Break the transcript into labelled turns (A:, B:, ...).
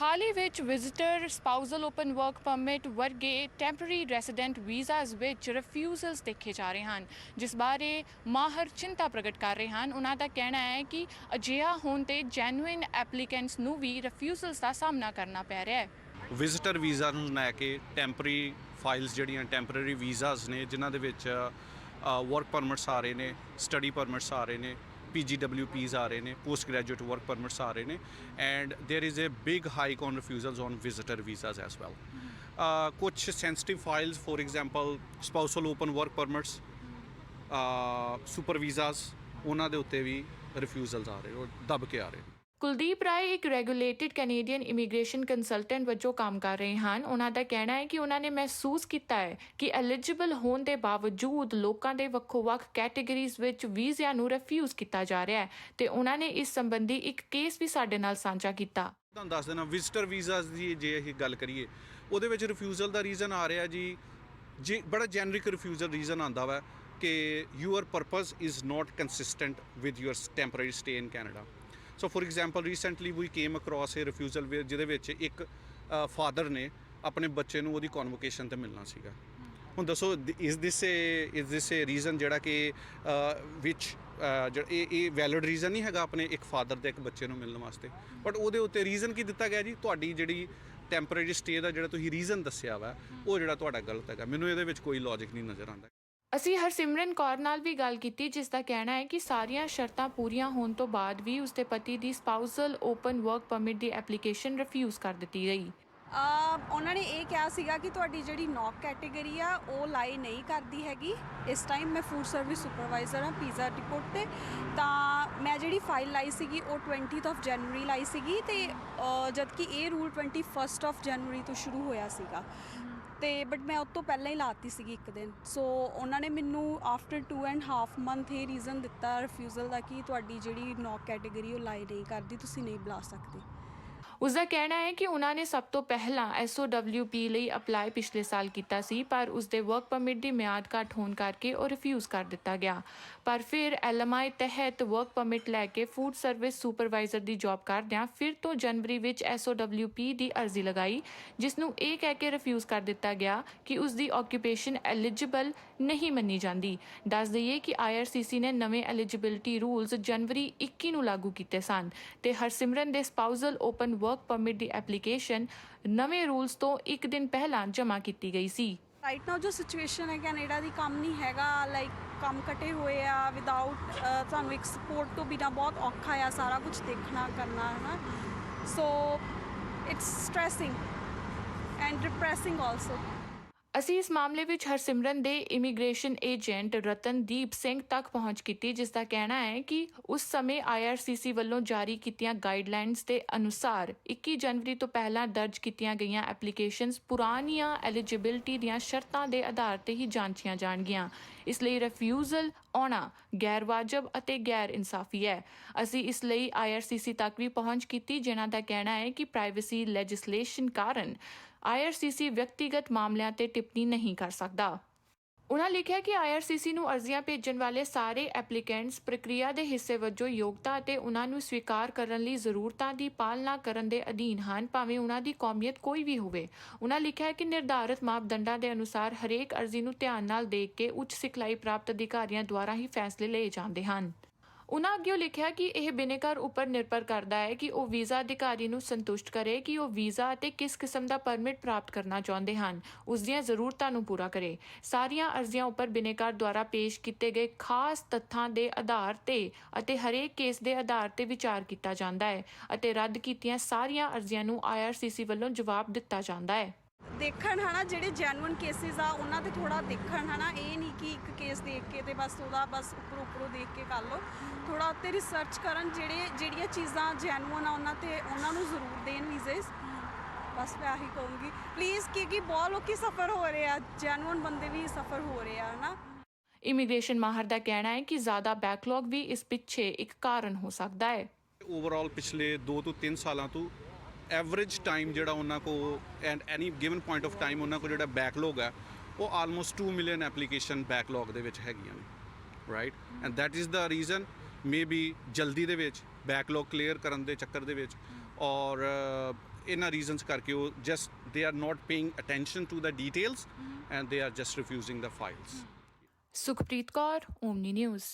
A: ਹਾਲ ਹੀ ਵਿੱਚ visitor spousal open work permit ਵਰਗੇ ਟੈਂਪਰੇਰੀ ਰੈਜ਼ੀਡੈਂਟ ਵੀਜ਼ਾਸ ਵਿੱਚ ਰਿਫਿਊਜ਼ਲਸ ਦੇਖੇ ਜਾ ਰਹੇ ਹਨ, ਜਿਸ ਬਾਰੇ ਮਾਹਰ ਚਿੰਤਾ ਪ੍ਰਗਟ ਕਰ ਰਹੇ ਹਨ। ਉਹਨਾਂ ਦਾ ਕਹਿਣਾ ਹੈ ਕਿ ਅਜਿਹਾ ਹੋਣ ਤੇ ਜੈਨੂਇਨ ਐਪਲੀਕੈਂਟਸ ਨੂੰ ਵੀ ਰਿਫਿਊਜ਼ਲਸ ਦਾ ਸਾਹਮਣਾ ਕਰਨਾ ਪੈ ਰਿਹਾ ਹੈ।
B: ਵਿਜ਼ਿਟਰ ਵੀਜ਼ਾ ਨੂੰ ਲੈ ਕੇ ਟੈਂਪਰੇਰੀ ਫਾਈਲਸ ਜਿਹੜੀਆਂ ਟੈਂਪਰੇਰੀ ਵੀਜ਼ਾਸ ਨੇ, ਜਿਨ੍ਹਾਂ ਦੇ ਵਿੱਚ ਵਰਕ ਪਰਮਿਟਸ ਆ ਰਹੇ ਨੇ ਸਟੱਡੀ ਪਰਮਿਟਸ ਆ ਰਹੇ ਨੇ PGWPs ਆ ਰਹੇ ਨੇ ਪੋਸਟ ਗ੍ਰੈਜੂਏਟ ਵਰਕ ਪਰਮਿਟਸ ਆ ਰਹੇ ਨੇ and there is a big hike on refusals on visitor visas as well ਕੁਝ sensitive files for example spousal open work permits super visas ਉਹਨਾਂ ਦੇ ਉੱਤੇ ਵੀ ਰਿਫਿਊਜ਼ਲਸ ਆ ਰਹੇ ਉਹ ਦਬ ਕੇ ਆ ਰਹੇ ਨੇ
A: ਕੁਲਦੀਪ ਰਾਏ ਇੱਕ ਰੈਗੂਲੇਟਿਡ ਕੈਨੇਡੀਅਨ ਇਮੀਗ੍ਰੇਸ਼ਨ ਕੰਸਲਟੈਂਟ ਵਜੋਂ ਕੰਮ ਕਰ ਰਹੇ ਹਨ। ਉਹਨਾਂ ਦਾ ਕਹਿਣਾ ਹੈ ਕਿ ਉਹਨਾਂ ਨੇ ਮਹਿਸੂਸ ਕੀਤਾ ਹੈ ਕਿ ਐਲੀਜੀਬਲ ਹੋਣ ਦੇ ਬਾਵਜੂਦ ਲੋਕਾਂ ਦੇ ਵੱਖੋ-ਵੱਖ ਕੈਟਾਗਰੀਜ਼ ਵਿੱਚ ਵੀਜ਼ਿਆਂ ਨੂੰ ਰਿਫਿਊਜ਼ ਕੀਤਾ ਜਾ ਰਿਹਾ ਹੈ ਤੇ ਉਹਨਾਂ ਨੇ ਇਸ ਸੰਬੰਧੀ ਇੱਕ ਕੇਸ ਵੀ ਸਾਡੇ ਨਾਲ ਸਾਂਝਾ ਕੀਤਾ।
B: ਤੁਹਾਨੂੰ ਦੱਸ ਦੇਣਾ ਵਿਜ਼ਟਰ ਵੀਜ਼ਾਸ ਦੀ ਜੇ ਅਸੀਂ ਗੱਲ ਕਰੀਏ, ਉਹਦੇ ਵਿੱਚ ਰਿਫਿਊਜ਼ਲ ਦਾ ਰੀਜ਼ਨ ਆ ਰਿਹਾ ਜੀ। ਜੇ ਬੜਾ ਜੈਨਰਿਕ ਰਿਫਿਊਜ਼ਲ ਰੀਜ਼ਨ ਆਂਦਾ ਵਾ ਕਿ your purpose is not consistent with your temporary stay in Canada so for example recently we came across a refusal ਜਿਹਦੇ ਵਿੱਚ ਇੱਕ ਫਾਦਰ ਨੇ ਆਪਣੇ ਬੱਚੇ ਨੂੰ ਉਹਦੀ ਕਨਵੋਕੇਸ਼ਨ ਤੇ ਮਿਲਣਾ ਸੀਗਾ। ਹੁਣ ਦੱਸੋ ਇਸ ਦਿਸ ਇਸ ਦਿਸ ਰੀਜ਼ਨ ਜਿਹੜਾ ਕਿ ਵਿਚ ਇਹ ਇਹ ਵੈਲਿਡ ਰੀਜ਼ਨ ਨਹੀਂ ਹੈਗਾ ਆਪਣੇ ਇੱਕ ਫਾਦਰ ਦੇ ਇੱਕ ਬੱਚੇ ਨੂੰ ਮਿਲਣ ਵਾਸਤੇ? ਬਟ ਉਹਦੇ ਉੱਤੇ ਰੀਜ਼ਨ ਕੀ ਦਿੱਤਾ ਗਿਆ ਜੀ? ਤੁਹਾਡੀ ਜਿਹੜੀ ਟੈਂਪਰੇਰੀ ਸਟੇ ਦਾ ਜਿਹੜਾ ਤੁਸੀਂ ਰੀਜ਼ਨ ਦੱਸਿਆ ਵਾ, ਉਹ ਜਿਹੜਾ ਤੁਹਾਡਾ ਗਲਤ ਹੈਗਾ। ਮੈਨੂੰ ਇਹਦੇ ਵਿੱਚ ਕੋਈ ਲੌਜੀਕ ਨਹੀਂ ਨਜ਼ਰ ਆਉਂਦਾ।
A: ਅਸੀਂ ਹਰਸਿਮਰਨ ਕੌਰ ਨਾਲ ਵੀ ਗੱਲ ਕੀਤੀ ਜਿਸ ਦਾ ਕਹਿਣਾ ਹੈ ਕਿ ਸਾਰੀਆਂ ਸ਼ਰਤਾਂ ਪੂਰੀਆਂ ਹੋਣ ਤੋਂ ਬਾਅਦ ਵੀ ਉਸਦੇ ਪਤੀ ਦੀ ਸਪਾਊਸਲ ਓਪਨ ਵਰਕ ਪਰਮਿਟ ਦੀ ਐਪਲੀਕੇਸ਼ਨ ਰਿਫਿਊਜ਼ ਕਰ ਦਿੱਤੀ ਗਈ।
C: ਆ ਉਹਨਾਂ ਨੇ ਇਹ ਕਿਹਾ ਸੀਗਾ ਕਿ ਤੁਹਾਡੀ ਜਿਹੜੀ ਨੌਕ ਕੈਟੇਗਰੀ ਆ ਉਹ ਲਾਈ ਨਹੀਂ ਕਰਦੀ ਹੈਗੀ। ਇਸ ਟਾਈਮ ਮੈਂ ਫੂਡ ਸਰਵਿਸ ਸੁਪਰਵਾਈਜ਼ਰ ਹਾਂ ਪੀਜ਼ਾ ਰਿਪੋਰਟ ਤੇ। ਤਾਂ ਮੈਂ ਜਿਹੜੀ ਫਾਈਲ ਲਾਈ ਸੀਗੀ ਉਹ 20th ਆਫ ਜਨਵਰੀ ਲਾਈ ਸੀਗੀ ਤੇ ਅ, ਜਦ ਇਹ ਰੂਲ 21st ਆਫ ਜਨਵਰੀ ਤੋਂ ਸ਼ੁਰੂ ਹੋਇਆ ਸੀਗਾ। ਤੇ ਬਟ ਮੈਂ ਉਸ ਤੋਂ ਪਹਿਲਾਂ ਹੀ ਲਾਤੀ ਸੀਗੀ ਇੱਕ ਦਿਨ। ਸੋ ਉਹਨਾਂ ਨੇ ਮੈਨੂੰ ਆਫਟਰ 2 ਐਂਡ ਹਾਫ ਮੰਥ ਇਹ ਰੀਜ਼ਨ ਦਿੱਤਾ ਰਿਫਿਊਜ਼ਲ ਦਾ ਕਿ ਤੁਹਾਡੀ ਜਿਹੜੀ ਨੌਕ ਕੈਟੇਗਰੀ ਉਹ ਲਾਈ ਨਹੀਂ ਕਰਦੀ, ਤੁਸੀਂ ਨਹੀਂ ਬੁਲਾ ਸਕਦੇ।
A: ਉਸ ਦਾ ਕਹਿਣਾ ਹੈ ਕਿ ਉਹਨਾਂ ਨੇ ਸਭ ਤੋਂ ਪਹਿਲਾਂ SOWP ਲਈ ਅਪਲਾਈ ਪਿਛਲੇ ਸਾਲ ਕੀਤਾ ਸੀ, ਪਰ ਉਸ ਦੇ ਵਰਕ ਪਰਮਿਟ ਦੀ ਮਿਆਦ ਘੱਟ ਹੋਣ ਕਰਕੇ ਉਹ ਰਿਫਿਊਜ਼ ਕਰ ਦਿੱਤਾ ਗਿਆ। ਪਰ ਫਿਰ LMI ਤਹਿਤ ਵਰਕ ਪਰਮਿਟ ਲੈ ਕੇ ਫੂਡ ਸਰਵਿਸ ਸੁਪਰਵਾਈਜ਼ਰ ਦੀ ਜੌਬ ਕਰਦਿਆਂ ਫਿਰ ਤੋਂ ਜਨਵਰੀ ਵਿੱਚ SOWP ਦੀ ਅਰਜ਼ੀ ਲਗਾਈ, ਜਿਸ ਨੂੰ ਇਹ ਕਹਿ ਕੇ ਰਿਫਿਊਜ਼ ਕਰ ਦਿੱਤਾ ਗਿਆ ਕਿ ਉਸ ਦੀ ਆਕਿਊਪੇਸ਼ਨ ਐਲੀਜੀਬਲ ਨਹੀਂ ਮੰਨੀ ਜਾਂਦੀ। ਦੱਸ ਦਈਏ ਕਿ IRCC ਨੇ ਨਵੇਂ ਐਲੀਜੀਬਿਲਟੀ ਰੂਲਸ ਜਨਵਰੀ 21 ਨੂੰ ਲਾਗੂ ਕੀਤੇ ਸਨ ਤੇ ਹਰਸਿਮਰਨ ਦੇ ਸਪਾਊਸਲ ਓਪਨ ਵਰਕ ਪਰਮਿਟ ਦੀ ਐਪਲੀਕੇਸ਼ਨ ਨਵੇਂ ਰੂਲਸ ਤੋਂ ਇੱਕ ਦਿਨ ਪਹਿਲਾਂ ਜਮ੍ਹਾਂ ਕੀਤੀ ਗਈ ਸੀ।
C: ਰਾਈਟ ਨਾਓ ਜੋ ਸਿਚੁਏਸ਼ਨ ਹੈ ਕੈਨੇਡਾ ਦੀ ਕੰਮ ਨਹੀਂ ਹੈਗਾ ਲਾਈਕ ਕੰਮ ਕਟੇ ਹੋਏ ਆ ਵਿਦਆਊਟ ਤੁਹਾਨੂੰ ਇੱਕ ਸਪੋਰਟ ਤੋਂ ਬਿਨਾ ਬਹੁਤ ਔਖਾ ਆ ਸਾਰਾ ਕੁਝ ਦੇਖਣਾ, ਕਰਨਾ ਹੈ ਨਾ so it's stressing and depressing also
A: ਅਸੀਂ ਇਸ ਮਾਮਲੇ ਵਿੱਚ ਹਰਸਿਮਰਨ ਦੇ ਇਮੀਗ੍ਰੇਸ਼ਨ ਏਜੰਟ ਰਤਨਦੀਪ ਸਿੰਘ ਤੱਕ ਪਹੁੰਚ ਕੀਤੀ, ਜਿਸ ਦਾ ਕਹਿਣਾ ਹੈ ਕਿ ਉਸ ਸਮੇਂ IRCC ਵੱਲੋਂ ਜਾਰੀ ਕੀਤੀਆਂ ਗਾਈਡਲਾਈਨਸ ਦੇ ਅਨੁਸਾਰ 21 ਜਨਵਰੀ ਤੋਂ ਪਹਿਲਾਂ ਦਰਜ ਕੀਤੀਆਂ ਗਈਆਂ ਐਪਲੀਕੇਸ਼ਨਸ ਪੁਰਾਣੀਆਂ ਐਲੀਜੀਬਿਲਟੀ ਦੀਆਂ ਸ਼ਰਤਾਂ ਦੇ ਆਧਾਰ ਤੇ ਹੀ ਜਾਂਚੀਆਂ ਜਾਣਗੀਆਂ। ਇਸ ਲਈ ਰਿਫਿਊਜ਼ਲ ਆਉਣਾ ਗੈਰ ਵਾਜਬ ਅਤੇ ਗੈਰ ਇਨਸਾਫੀ ਹੈ। ਅਸੀਂ ਇਸ ਲਈ IRCC ਤੱਕ ਵੀ ਪਹੁੰਚ ਕੀਤੀ, ਜਿਨ੍ਹਾਂ ਦਾ ਕਹਿਣਾ ਹੈ ਕਿ ਪ੍ਰਾਈਵੇਸੀ ਲੈਜਿਸਲੇਸ਼ਨ ਕਾਰਨ IRCC ਵਿਅਕਤੀਗਤ ਮਾਮਲਿਆਂ ਤੇ ਟਿੱਪਣੀ ਨਹੀਂ ਕਰ ਸਕਦਾ। ਉਨ੍ਹਾਂ ਲਿਖਿਆ ਕਿ IRCC ਨੂੰ ਅਰਜ਼ੀਆਂ ਭੇਜਣ ਵਾਲੇ ਸਾਰੇ ਐਪਲੀਕੈਂਟਸ ਪ੍ਰਕਿਰਿਆ ਦੇ ਹਿੱਸੇ ਵਜੋਂ ਯੋਗਤਾ ਅਤੇ ਉਹਨਾਂ ਨੂੰ ਸਵੀਕਾਰ ਕਰਨ ਲਈ ਜ਼ਰੂਰਤਾਂ ਦੀ ਪਾਲਣਾ ਕਰਨ ਦੇ ਅਧੀਨ ਹਨ, ਭਾਵੇਂ ਉਹਨਾਂ ਦੀ ਕੌਮੀਅਤ ਕੋਈ ਵੀ ਹੋਵੇ। ਉਹਨਾਂ ਲਿਖਿਆ ਕਿ ਨਿਰਧਾਰਤ ਮਾਪਦੰਡਾਂ ਦੇ ਅਨੁਸਾਰ ਹਰੇਕ ਅਰਜ਼ੀ ਨੂੰ ਧਿਆਨ ਨਾਲ ਦੇਖ ਕੇ ਉੱਚ ਸਿਖਲਾਈ ਪ੍ਰਾਪਤ ਅਧਿਕਾਰੀਆਂ ਦੁਆਰਾ ਹੀ ਫੈਸਲੇ ਲਏ ਜਾਂਦੇ ਹਨ। ਉਹਨਾਂ ਅੱਗੇ ਲਿਖਿਆ ਕਿ ਇਹ ਬਿਨੇਕਾਰ ਉੱਪਰ ਨਿਰਭਰ ਕਰਦਾ ਹੈ ਕਿ ਉਹ ਵੀਜ਼ਾ ਅਧਿਕਾਰੀ ਨੂੰ ਸੰਤੁਸ਼ਟ ਕਰੇ, ਕਿ ਉਹ ਵੀਜ਼ਾ ਅਤੇ ਕਿਸ ਕਿਸਮ ਦਾ ਪਰਮਿਟ ਪ੍ਰਾਪਤ ਕਰਨਾ ਚਾਹੁੰਦੇ ਹਨ। ਉਸ ਦੀਆਂ ਜ਼ਰੂਰਤਾਂ ਨੂੰ ਪੂਰਾ ਕਰੇ। ਸਾਰੀਆਂ ਅਰਜ਼ੀਆਂ ਉੱਪਰ ਬਿਨੇਕਾਰ ਦੁਆਰਾ ਪੇਸ਼ ਕੀਤੇ ਗਏ ਖਾਸ ਤੱਥਾਂ ਦੇ ਆਧਾਰ ਤੇ ਅਤੇ ਹਰੇਕ ਕੇਸ ਦੇ ਆਧਾਰ ਤੇ ਵਿਚਾਰ ਕੀਤਾ ਜਾਂਦਾ ਹੈ ਅਤੇ ਰੱਦ ਕੀਤੀਆਂ ਸਾਰੀਆਂ ਅਰਜ਼ੀਆਂ ਨੂੰ IRCC ਵੱਲੋਂ ਜਵਾਬ ਦਿੱਤਾ ਜਾਂਦਾ ਹੈ।
C: ਦੇਖਣ ਹਨਾ ਜਿਹੜੇ ਜੈਨੂਇਨ ਕੇਸਿਸ ਆ ਉਹਨਾਂ ਤੇ ਥੋੜਾ ਦੇਖਣ ਹਨਾ। ਇਹ ਨਹੀਂ ਕਿ ਇੱਕ ਕੇਸ ਦੇਖ ਕੇ ਤੇ ਬਸ ਉਹਦਾ ਬਸ ਉੱਪਰ ਉੱਪਰੋਂ ਦੇਖ ਕੇ ਕਰ ਲਓ। ਥੋੜਾ ਉੱਤੇ ਰਿਸਰਚ ਕਰਨ ਜਿਹੜੇ ਜਿਹੜੀਆਂ ਚੀਜ਼ਾਂ ਜੈਨੂਇਨ ਆ ਉਹਨਾਂ ਤੇ ਉਹਨਾਂ ਨੂੰ ਜ਼ਰੂਰ ਦੇਣ ਵੀਜ਼ੇ ਬਸ ਮੈਂ ਆਹੀ ਕਹੂੰਗੀ। ਪਲੀਜ਼ ਕਿਉਂਕਿ ਬਹੁਤ ਲੋਕੀ ਸਫਰ ਹੋ ਰਹੇ ਆ। ਜੈਨੂਇਨ ਬੰਦੇ ਵੀ ਸਫਰ ਹੋ ਰਹੇ ਆ ਹਨਾ।
A: ਇਮੀਗ੍ਰੇਸ਼ਨ ਮਾਹਰ ਦਾ ਕਹਿਣਾ ਹੈ ਕਿ ਜ਼ਿਆਦਾ ਬੈਕਲੌਗ ਵੀ ਇਸ ਪਿੱਛੇ ਇੱਕ ਕਾਰਨ ਹੋ ਸਕਦਾ ਹੈ।
B: ਓਵਰਆਲ ਪਿਛਲੇ 2 ਤੋਂ 3 ਸਾਲਾਂ ਤੋਂ ਐਵਰੇਜ ਟਾਈਮ ਜਿਹੜਾ ਉਹਨਾਂ ਕੋ and any given point of time ਉਹਨਾਂ ਕੋ ਜਿਹੜਾ ਬੈਕਲੌਗ ਹੈ, ਉਹ ਆਲਮੋਸਟ 2 ਮਿਲੀਅਨ ਐਪਲੀਕੇਸ਼ਨ ਬੈਕਲੌਗ ਦੇ ਵਿੱਚ ਹੈਗੀਆਂ ਨੇ right and that is the reason maybe ਜਲਦੀ ਦੇ ਵਿੱਚ ਬੈਕਲੌਗ ਕਲੀਅਰ ਕਰਨ ਦੇ ਚੱਕਰ ਦੇ ਵਿੱਚ ਔਰ ਇਹਨਾਂ ਰੀਜ਼ਨਸ ਕਰਕੇ ਉਹ just they are not paying attention to the details and they are just refusing the files
A: Sukhpreet Kaur, Omni news.